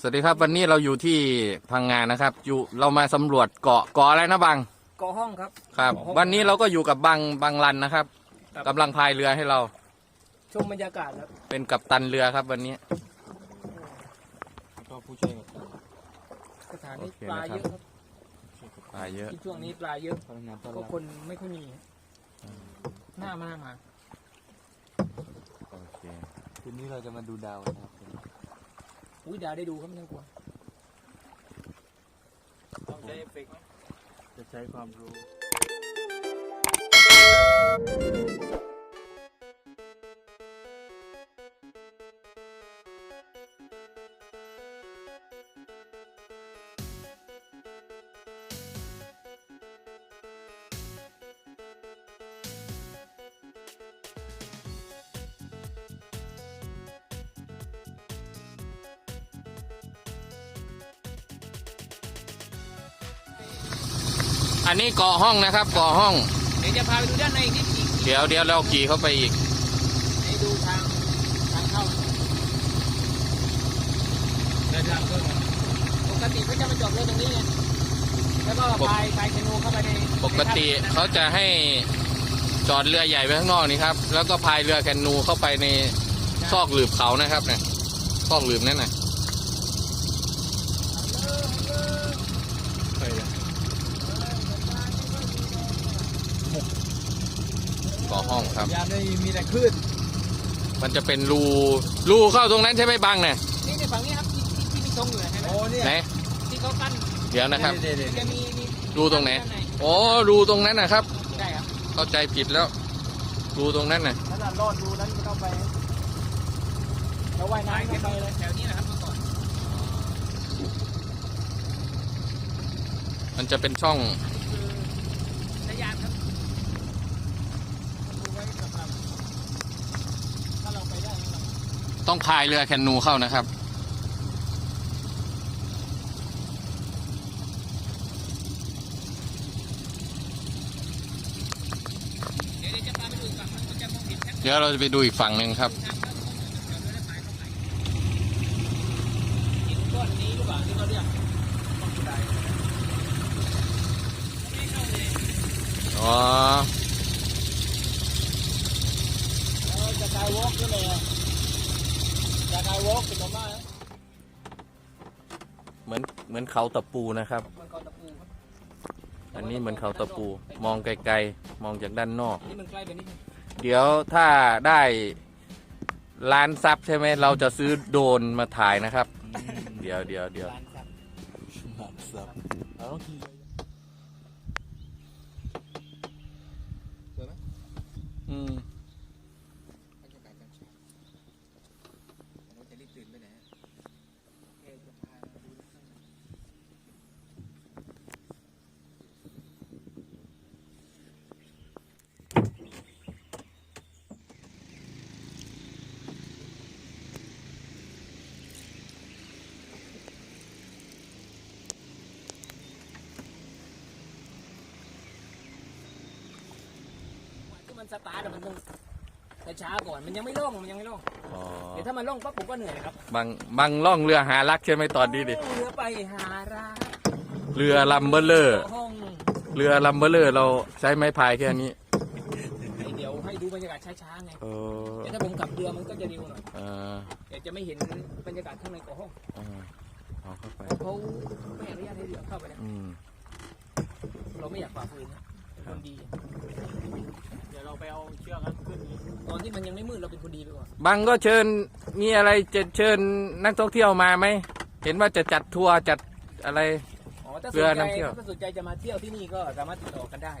สวัสดีครับวันนี้เราอยู่ที่พังงานนะครับ อยู่เรามาสำรวจเกาะเกาะอะไรนะบังเกาะห้องครับครับเกาะห้องวันนี้เราก็อยู่กับบังบังลันนะครับครับกำลังพายเรือให้เรา ชมบรรยากาศครับเป็นกัปตันเรือครับวันนี้ ก็ผู้ช่วยกับตันสถานนี้โอเคปลานะครับ เยอะครับพายเยอะที่ช่วงนี้ปลาเยอะพนักงานต้อนก็รับคนไม่ค่อยมีหน้ามามา โอเค คืนนี้เราจะมาดูดาวนะครับ อุ้ยดาวได้ดูครับไม่ต้องกลัวต้องใช้เอฟเฟกต์ไหมจะใช้ความรู้ อันนี้เกาะห้องนะครับเกาะห้อง เดี๋ยวจะพาไปดูด้านในอีกนิดอีกเดี๋ยวเดี๋ยวเราขี่เข้าไปอีก ให้ดูทางทางเข้าเดินทางเพิ่มปกติเขาจะมาจอดรถตรงนี้ไงแล้วก็ปกพายพายแคนูเข้าไปในปกติในถ้ำเขาจะให้จอดเรือใหญ่ไว้ข้างนอกนี่ครับ แล้วก็พายเรือแคนูเข้าไปในซอกหลืบเขานะครับเนี่ยซอกหลืบนั่นน่ะ ไปเลย เกาะห้องครับยามได้มีแต่คลื่นมันจะเป็นรูรูเข้าตรงนั้นใช่ไหมบังเนี่ยนี่ในฝั่งนี้ครับที่ที่ที่มีธงอยู่นะเห็นไหมโอ้เนี่ยไหนที่เขากั้นเดี๋ยวนะครับ เดี๋ยวเดี๋ยวจะเดี๋ยวมีมีรูตรงไหนด้าใอ๋อรูตรงนั้นนะครับ ใช่ครับเข้าใจผิดแล้ว รูตรงนั้นน่ะ ขนาดรอดดูนั้นก็ต้องไปเราว่ายน้ำเข้าไปเลยแถวนี้นะครับเมื่อก่อนมันจะเป็นช่อง คือระยานครับดูไว้สำหรับถ้าเราไปได้เรา ต้องพายเรือแคนูเข้านะครับ เดี๋ยวจะพาไปดูอีกฝั่งมันก็จะมองเห็นชัดเดี๋ยวเราจะไปดูอีกฝั่งหนึ่งครับ ทางเข้าของเดี๋ยวเราจะพายเข้าไปหินก้อนนี้หรือเปล่าที่เขาเรียกก้อนสุดท้ายไม่เข้าเลย อ๋อ เราจะกายวอล์กด้วยเลยอะจะ กายวอล์กเป็นตัวมากนะเหมือนเหมือนเขาตะปูนะครับ มันก้อนตะปูครับอันนี้เหมือนเขาตะปู มองไกลๆ มองจากด้านนอก นี่มันใกล้ไปนิดนึงเดี๋ยวถ้าได้ล้านซับใช่ไหมเราจะซื้อโดรนมาถ่ายนะครับ เดี๋ยวเดี๋ยวเดี๋ยวร้านครับหนักสับเราต้องขี่เดี๋ยวนะอืมบรรยากาศกลางเช้าเราจะรีบตื่นไปไหนอะเอ๊ะจะพาเราดูข้างใน ที่มัน สตาร์ทอะมันต้องช้าๆก่อนมันยังไม่โล่งมันยังไม่โล่งอ๋อเดี๋ยวถ้ามันโล่งปั๊บผมก็เหนื่อยครับบางบางล่องเรือหารักใช่ไหมตอนนี้ดิเรือไปหาราเรือลัมเบอร์เลอร์ห้องเรือลัมเบอร์เลอร์เราใช้ไม้พายแค่นี้ให้เดี๋ยวให้ดูบรรยากาศช้าๆไงเออแต่ถ้าผมกลับเรือมันก็จะเร็วหน่อยเออเดี๋ยวจะไม่เห็นบรรยากาศข้างในเกาะห้องเออเอาเข้าไปเพราะเขาไม่อนุญาตให้เรือเข้าไปนะอืม เราไม่อยากฝ่าฝืนนะเป็นคนดีเดี๋ยวเราไปเอาเชือกนั้นขึ้นนี้ตอนที่มันยังไม่มืดเราเป็นคนดีไปก่อนบางก็เชิญมีอะไรจะเชิญนักท่องเที่ยวมาไหมเห็นว่าจะจัดทัวร์จัดอะไร อ๋อถ้าสเรืนอใจนำเที่ยว ถ้าสนใจจะมาเที่ยวที่นี่ก็สามารถติดต่อกันได้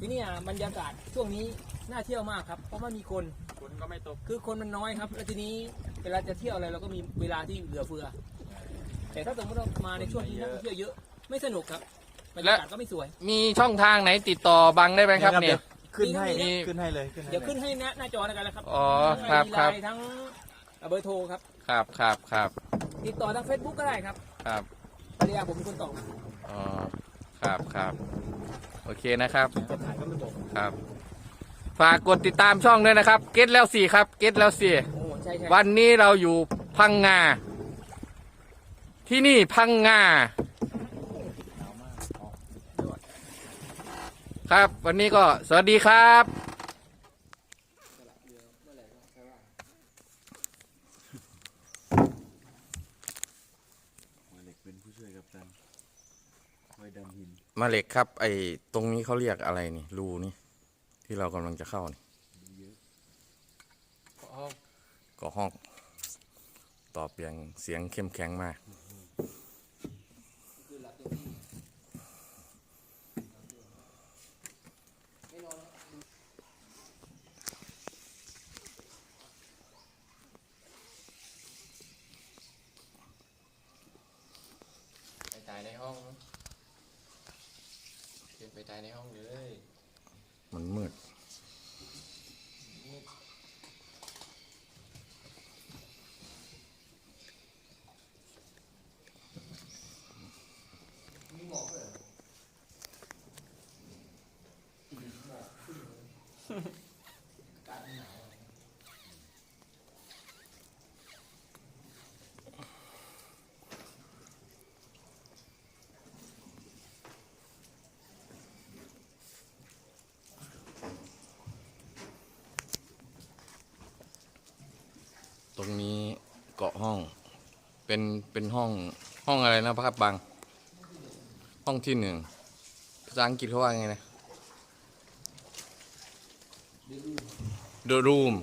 ที่นี่อะบรรยากาศช่วงนี้น่าเที่ยวมากครับ เพราะว่ามีคนฝนก็ไม่ตกคือคนมันน้อยครับแล้วทีนี้เวลาจะเที่ยวอะไรเราก็มีเวลาที่เหลือเฟือ แต่ถ้าสมมติเรามาในช่วงที่นักท่องเที่ยวเยอะไม่สนุกครับบรรยากาศก็ไม่สวย มีช่องทางไหนติดต่อบังได้ไหมครับเนี่ย ขึ้นให้มี ขึ้นให้เลยขึ้นให้เดี๋ยวขึ้นให้หน้าหน้าจอแล้วกันนะครับอ๋อครับทั้งครับไลน์ทั้งเบอร์โทรครับ ครับครับครับติดต่อทาง Facebook ก็ได้ครับครับภรรยาผมเป็นคนตอบอ๋อครับครับโอเคนะครับจะถ่ายก็ไม่บอกครับ ฝากกดติดตามช่องด้วยนะครับ เก็ตแล้วสี่ครับ เก็ตแล้วสี่ โอ้ใช่ใช่วันนี้เราอยู่พังงา ที่นี่พังงา หนาวมากออก ครับ วันนี้ก็สวัสดีครับหมายเหล็กเป็นผู้ช่วยกัปตันคอยดำหินมาเหล็กครับ ไอ้ตรงนี้เขาเรียกอะไรนี่รูนี่ ที่เรากำลังจะเข้านี่ก็ห้อง ตอบอย่างเสียงเข้มแข็งมาก ไปตายในห้องไปตายในห้องเลยมันมืด ตรงนี้เกาะห้อง เป็นเป็นห้องห้องอะไรนะพ่ะครับบาง ห้องที่หนึ่งภาษาอังกฤษเขาว่าไงนะ The room